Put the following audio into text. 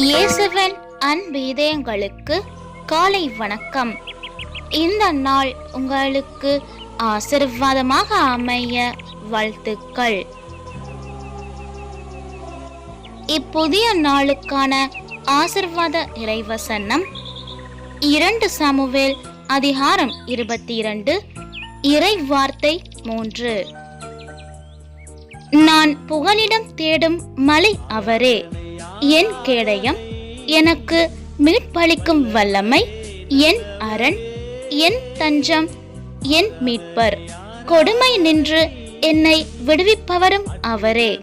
இயேசுவின் அன்பீதயங்களுக்கு காலை வணக்கம். இந்த நாள் உங்களுக்கு ஆசிர்வாதமாக அமைய வாழ்த்துக்கள். இப்புதிய நாளுக்கான ஆசிர்வாத இறைவசனம் இரண்டு சமுவேல் அதிகாரம் இருபத்தி இரண்டு இறை வார்த்தை மூன்று. நான் புகலிடம் தேடும் மலை அவரே. என் கேடயம் எனக்கு மீட்பளிக்கும் வல்லமை என் அரண் என் தஞ்சம் என் மீட்பர். கொடுமை நின்று என்னை விடுவிப்பவரும் அவரே.